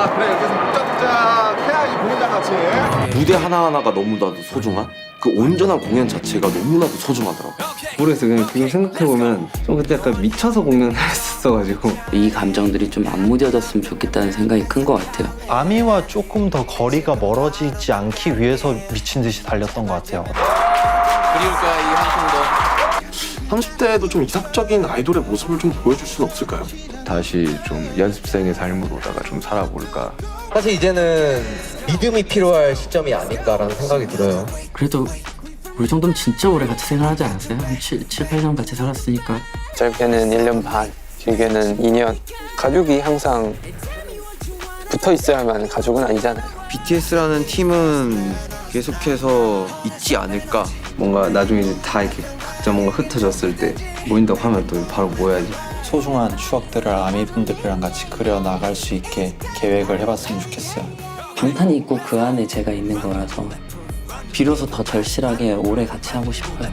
아 그래 여기서 쫙쫙 해야지 공연장 같이 무대 하나하나가 너무나도 소중한 그 온전한 공연 자체가 너무나도 소중하더라고. 모르겠어요. 그냥 지금 생각해보면 좀 그때 약간 미쳐서 공연을 했었어가지고 이 감정들이 좀 안 무뎌졌으면 좋겠다는 생각이 큰 것 같아요. 아미와 조금 더 거리가 멀어지지 않기 위해서 미친 듯이 달렸던 것 같아요. 30대에도 좀 이상적인 아이돌의 모습을 좀 보여줄 수는 없을까요? 다시 좀 연습생의 삶으로다가 좀 살아볼까 사실 이제는 믿음이 필요할 시점이 아닐까라는 생각이 들어요. 그래도 우리 정도면 진짜 오래 같이 생활하지 않았어요? 한 7, 7 8년 같이 살았으니까. 짧게는 1년 반, 길게는 2년. 가족이 항상 붙어 있어야만 가족은 아니잖아요. BTS라는 팀은 계속해서 있지 않을까. 뭔가 나중에 이제 다 이렇게 각자 뭔가 흩어졌을 때 모인다고 하면 또 바로 모여야지. 소중한 추억들을 아미분들이랑 같이 그려 나갈 수 있게 계획을 해봤으면 좋겠어요. 방탄이 있고 그 안에 제가 있는 거라서 비로소 더 절실하게 오래 같이 하고 싶어요.